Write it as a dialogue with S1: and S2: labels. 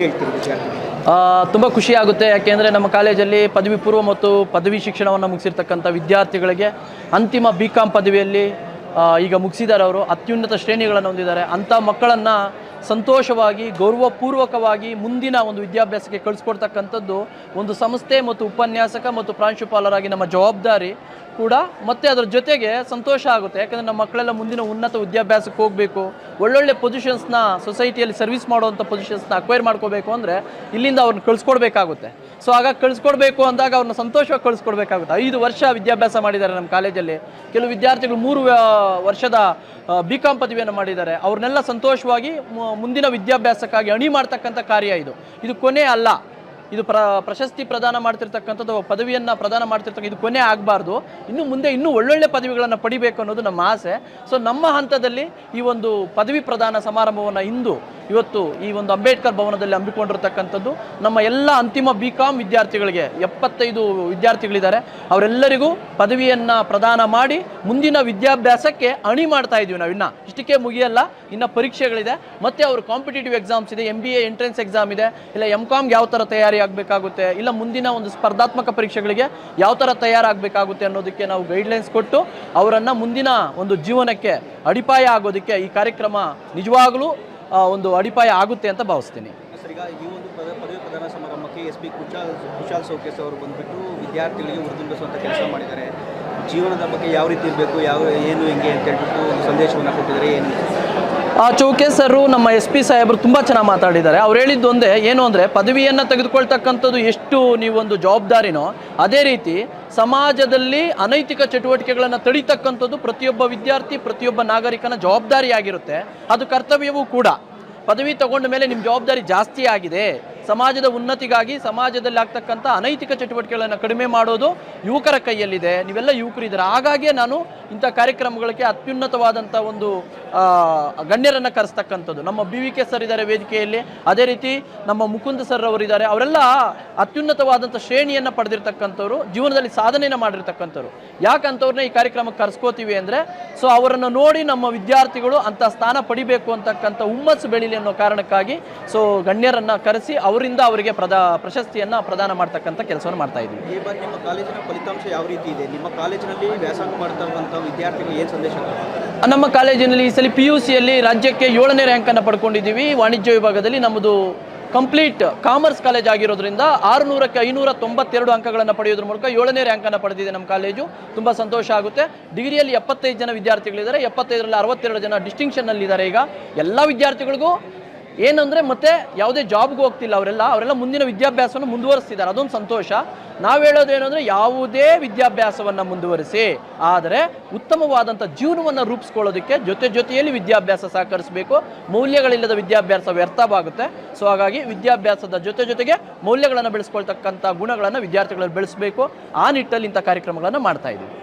S1: ಹೇಳ್ತೀರಿ ಖುಷಿ
S2: ತುಂಬ ಖುಷಿಯಾಗುತ್ತೆ ಯಾಕೆಂದರೆ ನಮ್ಮ ಕಾಲೇಜಲ್ಲಿ ಪದವಿ ಪೂರ್ವ ಮತ್ತು ಪದವಿ ಶಿಕ್ಷಣವನ್ನು ಮುಗಿಸಿರ್ತಕ್ಕಂಥ ವಿದ್ಯಾರ್ಥಿಗಳಿಗೆ ಅಂತಿಮ ಬಿ ಕಾಮ್ ಪದವಿಯಲ್ಲಿ ಈಗ ಮುಗಿಸಿದ್ದಾರೆ ಅವರು ಅತ್ಯುನ್ನತ ಶ್ರೇಣಿಗಳನ್ನು ಹೊಂದಿದ್ದಾರೆ. ಅಂಥ ಮಕ್ಕಳನ್ನು ಸಂತೋಷವಾಗಿ, ಗೌರವಪೂರ್ವಕವಾಗಿ ಮುಂದಿನ ಒಂದು ವಿದ್ಯಾಭ್ಯಾಸಕ್ಕೆ ಕಳಿಸ್ಕೊಡ್ತಕ್ಕಂಥದ್ದು ಒಂದು ಸಂಸ್ಥೆ ಮತ್ತು ಉಪನ್ಯಾಸಕ ಮತ್ತು ಪ್ರಾಂಶುಪಾಲರಾಗಿ ನಮ್ಮ ಜವಾಬ್ದಾರಿ ಕೂಡ. ಮತ್ತೆ ಅದರ ಜೊತೆಗೆ ಸಂತೋಷ ಆಗುತ್ತೆ. ಯಾಕಂದರೆ ನಮ್ಮ ಮಕ್ಕಳೆಲ್ಲ ಮುಂದಿನ ಉನ್ನತ ವಿದ್ಯಾಭ್ಯಾಸಕ್ಕೆ ಹೋಗಬೇಕು. ಒಳ್ಳೊಳ್ಳೆ ಪೊಸಿಷನ್ಸ್ನ ಸೊಸೈಟಿಯಲ್ಲಿ ಸರ್ವಿಸ್ ಮಾಡುವಂಥ ಪೊಸಿಷನ್ಸ್ನ ಅಕ್ವೈರ್ ಮಾಡ್ಕೋಬೇಕು ಅಂದರೆ ಇಲ್ಲಿಂದ ಅವ್ರನ್ನ ಕಳಿಸ್ಕೊಡ್ಬೇಕಾಗುತ್ತೆ. ಸೊ ಆಗ ಕಳಿಸ್ಕೊಡ್ಬೇಕು ಅಂದಾಗ ಅವ್ರನ್ನ ಸಂತೋಷವಾಗಿ ಕಳಿಸ್ಕೊಡ್ಬೇಕಾಗುತ್ತೆ. ಐದು ವರ್ಷ ವಿದ್ಯಾಭ್ಯಾಸ ಮಾಡಿದ್ದಾರೆ ನಮ್ಮ ಕಾಲೇಜಲ್ಲಿ. ಕೆಲವು ವಿದ್ಯಾರ್ಥಿಗಳು ಮೂರು ವರ್ಷದ ಬಿ ಕಾಮ್ ಪದವಿಯನ್ನು ಮಾಡಿದ್ದಾರೆ. ಅವ್ರನ್ನೆಲ್ಲ ಸಂತೋಷವಾಗಿ ಮುಂದಿನ ವಿದ್ಯಾಭ್ಯಾಸಕ್ಕಾಗಿ ಅಣಿ ಮಾಡ್ತಕ್ಕಂಥ ಕಾರ್ಯ ಇದು. ಇದು ಕೊನೆ ಅಲ್ಲ. ಇದು ಪ್ರ ಪ್ರಶಸ್ತಿ ಪ್ರದಾನ ಮಾಡ್ತಿರ್ತಕ್ಕಂಥದ್ದು ಪದವಿಯನ್ನು ಪ್ರದಾನ ಮಾಡ್ತಿರ್ತಕ್ಕ, ಇದು ಕೊನೆ ಆಗಬಾರ್ದು. ಇನ್ನು ಮುಂದೆ ಇನ್ನೂ ಒಳ್ಳೊಳ್ಳೆ ಪದವಿಗಳನ್ನು ಪಡಿಬೇಕು ಅನ್ನೋದು ನಮ್ಮ ಆಸೆ. ಸೊ ನಮ್ಮ ಹಂತದಲ್ಲಿ ಈ ಒಂದು ಪದವಿ ಪ್ರದಾನ ಸಮಾರಂಭವನ್ನು ಇಂದು ಇವತ್ತು ಈ ಒಂದು ಅಂಬೇಡ್ಕರ್ ಭವನದಲ್ಲಿ ಹಮ್ಮಿಕೊಂಡಿರ್ತಕ್ಕಂಥದ್ದು, ನಮ್ಮ ಎಲ್ಲ ಅಂತಿಮ ಬಿ ಕಾಮ್ ವಿದ್ಯಾರ್ಥಿಗಳಿಗೆ, ಎಪ್ಪತ್ತೈದು ವಿದ್ಯಾರ್ಥಿಗಳಿದ್ದಾರೆ. ಅವರೆಲ್ಲರಿಗೂ ಪದವಿಯನ್ನು ಪ್ರದಾನ ಮಾಡಿ ಮುಂದಿನ ವಿದ್ಯಾಭ್ಯಾಸಕ್ಕೆ ಅಣಿ ಮಾಡ್ತಾ ಇದ್ದೀವಿ ನಾವು ಇನ್ನು ಇಷ್ಟಕ್ಕೆ ಮುಗಿಯಲ್ಲ, ಇನ್ನು ಪರೀಕ್ಷೆಗಳಿದೆ. ಮತ್ತೆ ಅವರು ಕಾಂಪಿಟೇಟಿವ್ ಎಕ್ಸಾಮ್ಸ್ ಇದೆ M B A entrance exam ಇದೆ. ಇಲ್ಲ ಎಂ ಕಾಮ್ಗೆ ಯಾವ ಥರ ತಯಾರಿ ಆಗಬೇಕಾಗುತ್ತೆ ಇಲ್ಲ ಮುಂದಿನ ಒಂದು ಸ್ಪರ್ಧಾತ್ಮಕ ಪರೀಕ್ಷೆಗಳಿಗೆ ಯಾವ ಥರ ತಯಾರಾಗಬೇಕಾಗುತ್ತೆ ಅನ್ನೋದಕ್ಕೆ ನಾವು ಗೈಡ್ಲೈನ್ಸ್ ಕೊಟ್ಟು ಅವರನ್ನು ಮುಂದಿನ ಒಂದು ಜೀವನಕ್ಕೆ ಅಡಿಪಾಯ ಆಗೋದಕ್ಕೆ ಈ ಕಾರ್ಯಕ್ರಮ ನಿಜವಾಗಲೂ ಒಂದು ಅಡಿಪಾಯ ಆಗುತ್ತೆ ಅಂತ ಭಾವಿಸ್ತೀನಿ.
S1: ಈ ಸಮಾರಂಭಕ್ಕೆ ಎಸ್ ಪಿ ಕುಶಾಲ್ ಕುಶಾಲ್ ಸೌಕೇಶ್ ಅವರು ಬಂದುಬಿಟ್ಟು ವಿದ್ಯಾರ್ಥಿಗಳಿಗೆ ಕೆಲಸ ಮಾಡಿದ್ದಾರೆ. ಜೀವನದ ಬಗ್ಗೆ ಯಾವ ರೀತಿ ಇರಬೇಕು, ಯಾವ, ಏನು, ಹೆಂಗೆ ಅಂತ ಹೇಳ್ಬಿಟ್ಟು ಸಂದೇಶವನ್ನು ಕೊಟ್ಟಿದ್ದಾರೆ. ಏನು?
S2: ಆ ಚೌಕೇಸರು ನಮ್ಮ ಎಸ್ ಪಿ ಸಾಹೇಬರು ತುಂಬ ಚೆನ್ನಾಗಿ ಮಾತಾಡಿದ್ದಾರೆ. ಅವ್ರು ಹೇಳಿದ್ದು ಒಂದೇ, ಏನು ಅಂದರೆ ಪದವಿಯನ್ನು ತೆಗೆದುಕೊಳ್ತಕ್ಕಂಥದ್ದು ಎಷ್ಟು ನೀವೊಂದು ಜವಾಬ್ದಾರಿನೋ ಅದೇ ರೀತಿ ಸಮಾಜದಲ್ಲಿ ಅನೈತಿಕ ಚಟುವಟಿಕೆಗಳನ್ನು ತಡೀತಕ್ಕಂಥದ್ದು ಪ್ರತಿಯೊಬ್ಬ ವಿದ್ಯಾರ್ಥಿ, ಪ್ರತಿಯೊಬ್ಬ ನಾಗರಿಕನ ಜವಾಬ್ದಾರಿಯಾಗಿರುತ್ತೆ. ಅದು ಕರ್ತವ್ಯವೂ ಕೂಡ. ಪದವಿ ತಗೊಂಡ ಮೇಲೆ ನಿಮ್ಮ ಜವಾಬ್ದಾರಿ ಜಾಸ್ತಿ ಆಗಿದೆ. ಸಮಾಜದ ಉನ್ನತಿಗಾಗಿ ಸಮಾಜದಲ್ಲಿ ಆಗ್ತಕ್ಕಂಥ ಅನೈತಿಕ ಚಟುವಟಿಕೆಗಳನ್ನು ಕಡಿಮೆ ಮಾಡೋದು ಯುವಕರ ಕೈಯಲ್ಲಿದೆ. ನೀವೆಲ್ಲ ಯುವಕರಿದ್ದೀರ? ಹಾಗಾಗಿ ನಾನು ಇಂಥ ಕಾರ್ಯಕ್ರಮಗಳಿಗೆ ಅತ್ಯುನ್ನತವಾದಂಥ ಒಂದು ಗಣ್ಯರನ್ನು ಕರೆಸ್ತಕ್ಕಂಥದ್ದು. ನಮ್ಮ ಬಿ ವಿ ಕೆ ಸರ್ ಇದ್ದಾರೆ ವೇದಿಕೆಯಲ್ಲಿ. ಅದೇ ರೀತಿ ನಮ್ಮ ಮುಕುಂದ ಸರ್ ಅವರಿದ್ದಾರೆ ಅವರೆಲ್ಲ ಅತ್ಯುನ್ನತವಾದಂಥ ಶ್ರೇಣಿಯನ್ನು ಪಡೆದಿರ್ತಕ್ಕಂಥವ್ರು, ಜೀವನದಲ್ಲಿ ಸಾಧನೆಯನ್ನು ಮಾಡಿರ್ತಕ್ಕಂಥವ್ರು. ಯಾಕಂಥವ್ರನ್ನ ಈ ಕಾರ್ಯಕ್ರಮಕ್ಕೆ ಕರೆಸ್ಕೋತೀವಿ ಅಂದರೆ, ಸೊ ಅವರನ್ನು ನೋಡಿ ನಮ್ಮ ವಿದ್ಯಾರ್ಥಿಗಳು ಅಂಥ ಸ್ಥಾನ ಪಡಿಬೇಕು ಅಂತಕ್ಕಂಥ ಹುಮ್ಮಸ್ಸು ಬೆಳೀಲಿ ಅನ್ನೋ ಕಾರಣಕ್ಕಾಗಿ, ಸೊ ಗಣ್ಯರನ್ನು ಕರೆಸಿ ಅವರಿಂದ ಅವರಿಗೆ ಪ್ರದಾ, ಪ್ರಶಸ್ತಿಯನ್ನು ಪ್ರದಾನ ಮಾಡ್ತಕ್ಕಂಥ ಕೆಲಸವನ್ನು ಮಾಡ್ತಾ ಇದ್ದೀವಿ.
S1: ಈ ಬಾರಿ ನಿಮ್ಮ ಕಾಲೇಜಿನ ಫಲಿತಾಂಶ ಯಾವ ರೀತಿ ಇದೆ? ನಿಮ್ಮ ಕಾಲೇಜಿನಲ್ಲಿ ವ್ಯಾಸಂಗ ಮಾಡ್ತಾ ಇರುವಂಥ ವಿದ್ಯಾರ್ಥಿಗಳು ಏನು ಸಂದೇಶ?
S2: ನಮ್ಮ ಕಾಲೇಜಿನಲ್ಲಿ ಈ ಸಲ ಪಿ ಯು ಸಿಯಲ್ಲಿ ರಾಜ್ಯಕ್ಕೆ ಏಳನೇ ರ್ಯಾಂಕನ್ನು ಪಡ್ಕೊಂಡಿದ್ದೀವಿ. ವಾಣಿಜ್ಯ ವಿಭಾಗದಲ್ಲಿ ನಮ್ಮದು ಕಂಪ್ಲೀಟ್ ಕಾಮರ್ಸ್ ಕಾಲೇಜ್ ಆಗಿರೋದ್ರಿಂದ ಆರುನೂರಕ್ಕೆ ಐನೂರ ತೊಂಬತ್ತೆರಡು ಅಂಕಗಳನ್ನು ಪಡೆಯೋದ್ರ ಮೂಲಕ ಏಳನೇ ರ್ಯಾಂಕನ್ನು ಪಡೆದಿದೆ ನಮ್ಮ ಕಾಲೇಜು. ತುಂಬ ಸಂತೋಷ ಆಗುತ್ತೆ. ಡಿಗ್ರಿಯಲ್ಲಿ ಎಪ್ಪತ್ತೈದು ಜನ ವಿದ್ಯಾರ್ಥಿಗಳಿದ್ದಾರೆ. ಎಪ್ಪತ್ತೈದರಲ್ಲಿ ಅರವತ್ತೆರಡು ಜನ ಡಿಸ್ಟಿಂಕ್ಷನ್ನಲ್ಲಿದ್ದಾರೆ ಈಗ ಎಲ್ಲ ವಿದ್ಯಾರ್ಥಿಗಳಿಗೂ ಏನಂದರೆ ಮತ್ತೆ ಯಾವುದೇ ಜಾಬ್ಗೆ ಹೋಗ್ತಿಲ್ಲ ಅವರೆಲ್ಲ ಅವರೆಲ್ಲ ಮುಂದಿನ ವಿದ್ಯಾಭ್ಯಾಸವನ್ನು ಮುಂದುವರಿಸ್ತಿದ್ದಾರೆ. ಅದೊಂದು ಸಂತೋಷ. ನಾವು ಹೇಳೋದು ಏನಂದರೆ ಯಾವುದೇ ವಿದ್ಯಾಭ್ಯಾಸವನ್ನು ಮುಂದುವರಿಸಿ, ಆದರೆ ಉತ್ತಮವಾದಂಥ ಜೀವನವನ್ನು ರೂಪಿಸ್ಕೊಳ್ಳೋದಕ್ಕೆ ಜೊತೆ ಜೊತೆಯಲ್ಲಿ ವಿದ್ಯಾಭ್ಯಾಸ ಸಹಕರಿಸಬೇಕು. ಮೌಲ್ಯಗಳಿಲ್ಲದ ವಿದ್ಯಾಭ್ಯಾಸ ವ್ಯರ್ಥವಾಗುತ್ತೆ. ಸೊ ಹಾಗಾಗಿ ವಿದ್ಯಾಭ್ಯಾಸದ ಜೊತೆ ಜೊತೆಗೆ ಮೌಲ್ಯಗಳನ್ನು ಬೆಳೆಸ್ಕೊಳ್ತಕ್ಕಂಥ ಗುಣಗಳನ್ನು ವಿದ್ಯಾರ್ಥಿಗಳಲ್ಲಿ ಬೆಳೆಸಬೇಕು. ಆ ನಿಟ್ಟಲ್ಲಿ ಇಂಥ ಕಾರ್ಯಕ್ರಮಗಳನ್ನು ಮಾಡ್ತಾ ಇದ್ದೀವಿ.